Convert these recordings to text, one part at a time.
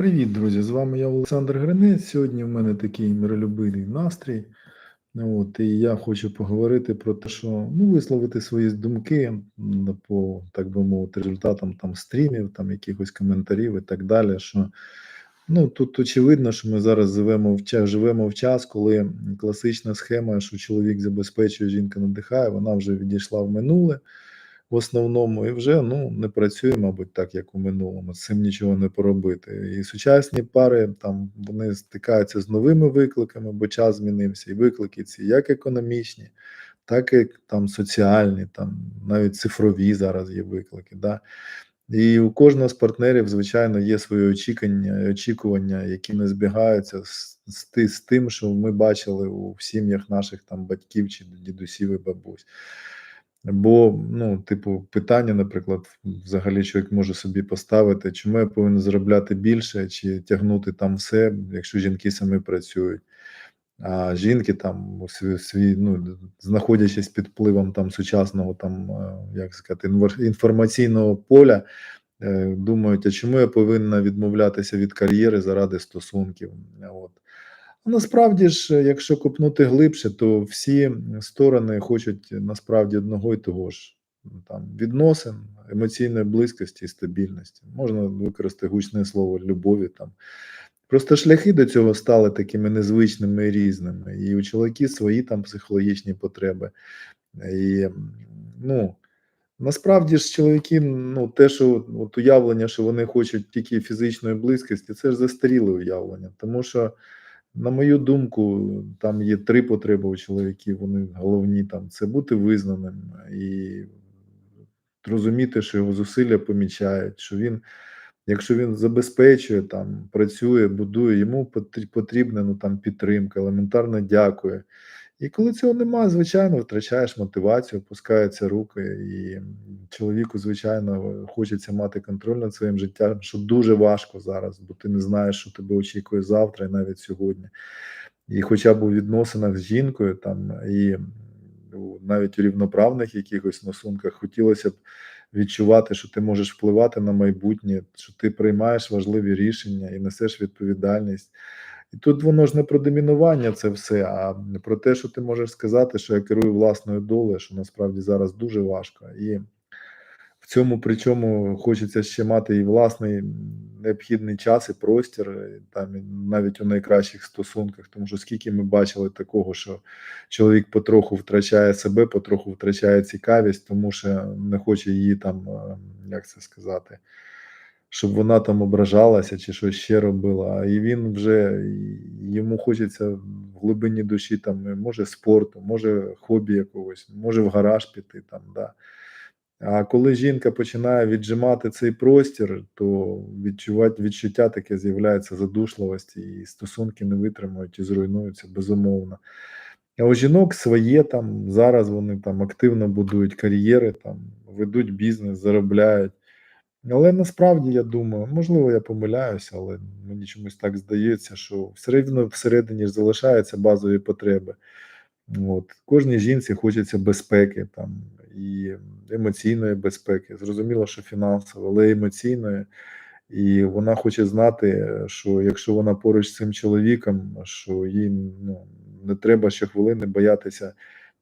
Привіт, друзі! З вами я Олександр Гринець. Сьогодні в мене такий миролюбивий настрій. Ну, От, і я хочу поговорити про те, що ну, висловити свої думки по, так би мовити, результатам там стрімів, там якихось коментарів і так далі. Що ну тут очевидно, що ми зараз живемо в час, живемо в час, коли класична схема, що чоловік забезпечує, жінка надихає, вона вже відійшла в минуле в основному, і вже ну не працює, мабуть, так як у минулому. З цим нічого не поробити. І сучасні пари там вони стикаються з новими викликами, бо час змінився, і виклики ці як економічні, так і там соціальні, там навіть цифрові зараз є виклики. Да? І у кожного з партнерів, звичайно, є свої очікування, очікування, які не збігаються з, з, з тим, що ми бачили у сім'ях наших там батьків чи дідусів і бабусь. Бо, ну, типу, питання, наприклад, взагалі чоловік може собі поставити, чому я повинен заробляти більше чи тягнути там все, якщо жінки самі працюють. А жінки там свій, свій ну, знаходячись під впливом там сучасного там, е, як сказати, інформаційного поля, е, думають, а чому я повинна відмовлятися від кар'єри заради стосунків? От. Насправді ж, якщо копнути глибше, то всі сторони хочуть насправді одного і того ж там відносин, емоційної близькості і стабільності. Можна використати гучне слово любові там. Просто шляхи до цього стали такими незвичними і різними. І у чоловіків свої там психологічні потреби. І ну, насправді ж чоловіки, ну те, що от уявлення, що вони хочуть тільки фізичної близькості, це ж застаріле уявлення, тому що. На мою думку, там є три потреби у чоловіків. Вони головні там це бути визнаним і розуміти, що його зусилля помічають, що він, якщо він забезпечує, там працює, будує, йому потрібна ну, там підтримка, елементарно дякує. І коли цього немає, звичайно, втрачаєш мотивацію, опускаються руки, і чоловіку, звичайно, хочеться мати контроль над своїм життям, що дуже важко зараз, бо ти не знаєш, що тебе очікує завтра, і навіть сьогодні. І хоча б у відносинах з жінкою, там і навіть у рівноправних якихось стосунках хотілося б відчувати, що ти можеш впливати на майбутнє, що ти приймаєш важливі рішення і несеш відповідальність. І тут воно ж не про домінування це все, а про те, що ти можеш сказати, що я керую власною долею, що насправді зараз дуже важко. І в цьому причому хочеться ще мати і власний необхідний час і простір, там навіть у найкращих стосунках, тому що скільки ми бачили такого, що чоловік потроху втрачає себе, потроху втрачає цікавість, тому що не хоче її там, як це сказати щоб вона там ображалася чи щось ще робила. І він вже йому хочеться в глибині душі, там може спорту, може хобі якогось, може в гараж піти там. да. А коли жінка починає віджимати цей простір, то відчувати відчуття таке з'являється задушливості, і стосунки не витримують і зруйнуються безумовно. А у жінок своє там зараз вони там активно будують кар'єри, там ведуть бізнес, заробляють. Але насправді я думаю, можливо, я помиляюся, але мені чомусь так здається, що все рівно всередині ж залишаються базові потреби. От. Кожній жінці хочеться безпеки там і емоційної безпеки. Зрозуміло, що фінансово, але емоційної. І вона хоче знати, що якщо вона поруч з цим чоловіком, що їй ну, не треба щохвилини боятися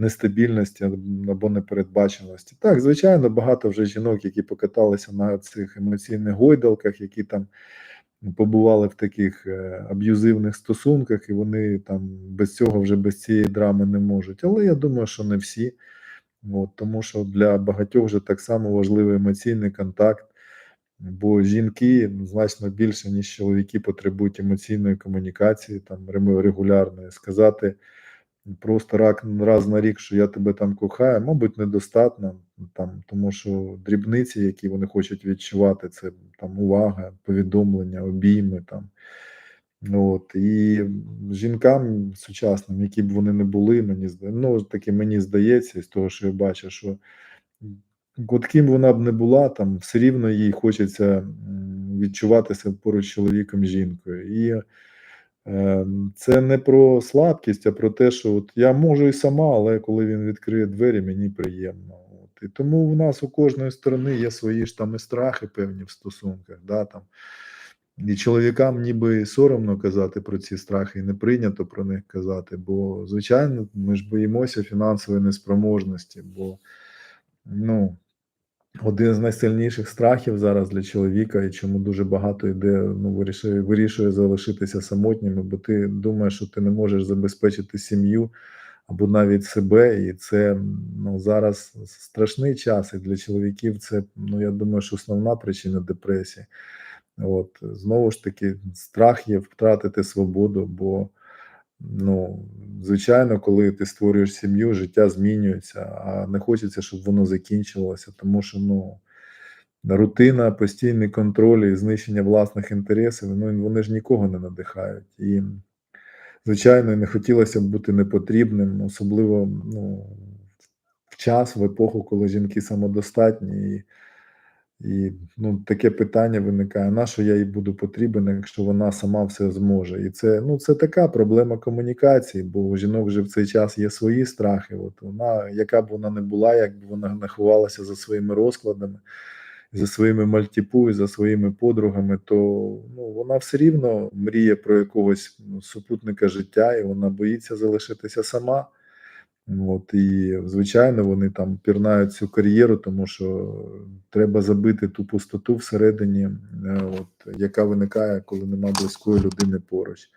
нестабільності або непередбаченості. Так, звичайно, багато вже жінок, які покаталися на цих емоційних гойдалках, які там побували в таких е, аб'юзивних стосунках, і вони там без цього вже без цієї драми не можуть. Але я думаю, що не всі. От, Тому що для багатьох вже так само важливий емоційний контакт. Бо жінки значно більше, ніж чоловіки, потребують емоційної комунікації, там регулярної, сказати Просто рак раз на рік, що я тебе там кохаю, мабуть, недостатньо, там, тому що дрібниці, які вони хочуть відчувати, це там увага, повідомлення, обійми. там. От, І жінкам сучасним, які б вони не були, мені ну, таки мені здається, з того, що я бачу, що от ким вона б не була, там все рівно їй хочеться відчуватися поруч з чоловіком жінкою. І це не про слабкість, а про те, що от я можу і сама, але коли він відкриє двері, мені приємно. От. І тому в нас у кожної сторони є свої ж там і страхи певні в стосунках. Да, там. І чоловікам ніби соромно казати про ці страхи, і не прийнято про них казати. Бо, звичайно, ми ж боїмося фінансової неспроможності, бо ну, один з найсильніших страхів зараз для чоловіка, і чому дуже багато йде, ну, вирішує, вирішує залишитися самотніми, бо ти думаєш, що ти не можеш забезпечити сім'ю або навіть себе, і це ну, зараз страшний час. І для чоловіків це, ну я думаю, що основна причина депресії. От знову ж таки, страх є втратити свободу, бо ну, звичайно, коли ти створюєш сім'ю, життя змінюється, а не хочеться, щоб воно закінчилося, тому що ну, рутина, постійний контроль і знищення власних інтересів, ну вони ж нікого не надихають. І, звичайно, не хотілося б бути непотрібним, особливо ну, в час, в епоху, коли жінки самодостатні. І, і ну, таке питання виникає: на що я їй буду потрібен, якщо вона сама все зможе? І це ну, це така проблема комунікації, бо у жінок вже в цей час є свої страхи. От вона, яка б вона не була, як б вона не ховалася за своїми розкладами, за своїми мальтіпу і за своїми подругами, то ну, вона все рівно мріє про якогось супутника життя, і вона боїться залишитися сама. От і звичайно, вони там пірнають цю кар'єру, тому що треба забити ту пустоту всередині, е, от яка виникає, коли нема близької людини поруч.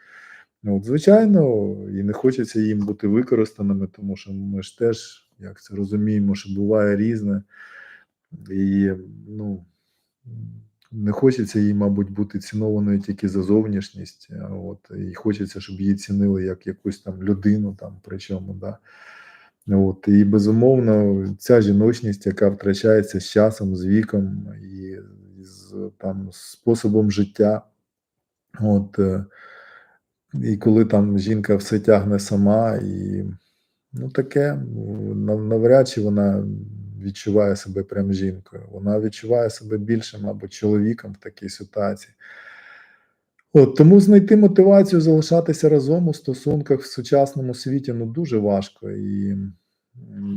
От, звичайно, і не хочеться їм бути використаними, тому що ми ж теж як це розуміємо, що буває різне, і ну не хочеться їй, мабуть, бути цінованою тільки за зовнішність. От і хочеться, щоб її цінили як якусь там людину, там причому, да. От, І безумовно, ця жіночність, яка втрачається з часом, з віком і з там способом життя. От, е, І коли там жінка все тягне сама, і ну таке, навряд чи вона відчуває себе прям жінкою. Вона відчуває себе більше, мабуть, чоловіком в такій ситуації. От тому знайти мотивацію залишатися разом у стосунках в сучасному світі ну дуже важко, і,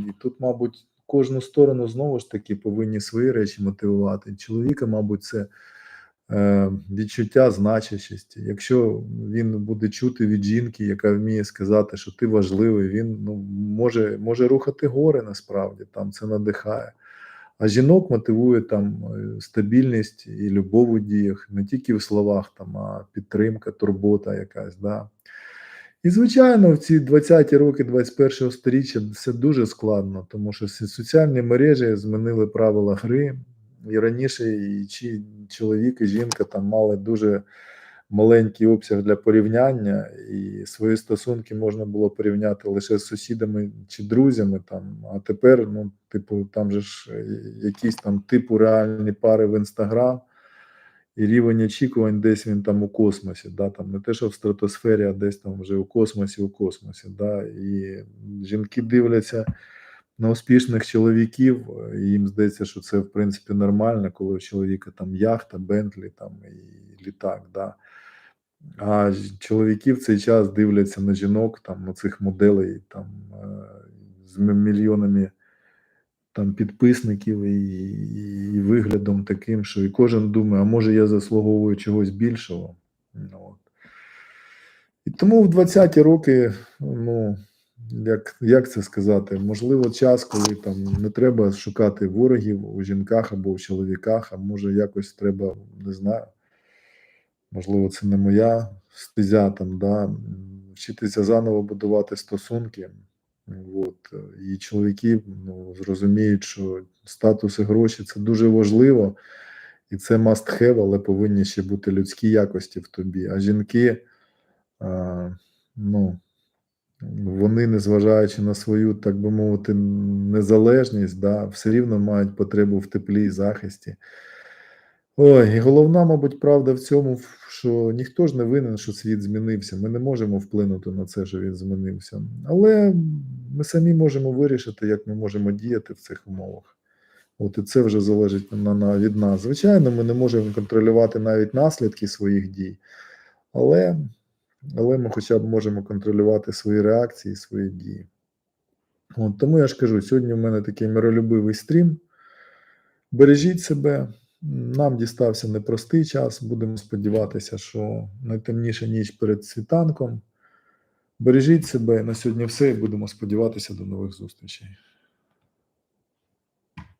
і тут, мабуть, кожну сторону знову ж таки повинні свої речі мотивувати. Чоловіка, мабуть, це е, відчуття значущості. Якщо він буде чути від жінки, яка вміє сказати, що ти важливий, він ну може може рухати гори насправді там це надихає. А жінок мотивує там е, стабільність і любов у діях, не тільки в словах, там, а підтримка, турбота якась. Да. І, звичайно, в ці 20-ті роки 21-го сторіччя все дуже складно, тому що соціальні мережі змінили правила гри. І раніше і чоловік і жінка там мали дуже маленький обсяг для порівняння, і свої стосунки можна було порівняти лише з сусідами чи друзями. Там, А тепер, ну, типу, там же ж е, якісь там типу реальні пари в інстаграм, і рівень очікувань десь він там у космосі. Да? Там Не те, що в стратосфері, а десь там вже у космосі, у космосі. Да? І жінки дивляться. На успішних чоловіків і їм здається, що це в принципі нормально, коли у чоловіка там яхта, Бентлі там і літак. Да. А чоловіки в цей час дивляться на жінок, там, на цих моделей там, е, з мільйонами там, підписників і, і виглядом таким, що і кожен думає, а може я заслуговую чогось більшого. Ну, от. І тому в 20-ті роки, ну, як як це сказати, можливо, час, коли там не треба шукати ворогів у жінках або в чоловіках, а може якось треба, не знаю можливо, це не моя стезя там, да, вчитися заново будувати стосунки. От. І чоловіки ну, зрозуміють, що статус і гроші це дуже важливо, і це must have, але повинні ще бути людські якості в тобі. А жінки, а, ну, вони, незважаючи на свою, так би мовити, незалежність, да, все рівно мають потребу в теплі і захисті. Ой, і головна, мабуть, правда в цьому, що ніхто ж не винен, що світ змінився. Ми не можемо вплинути на це, що він змінився. Але ми самі можемо вирішити, як ми можемо діяти в цих умовах. От і це вже залежить на, на, від нас. Звичайно, ми не можемо контролювати навіть наслідки своїх дій, але, але ми хоча б можемо контролювати свої реакції, свої дії. От Тому я ж кажу, сьогодні в мене такий миролюбивий стрім. Бережіть себе. Нам дістався непростий час. Будемо сподіватися, що найтемніша ніч перед світанком. Бережіть себе на сьогодні все і будемо сподіватися до нових зустрічей.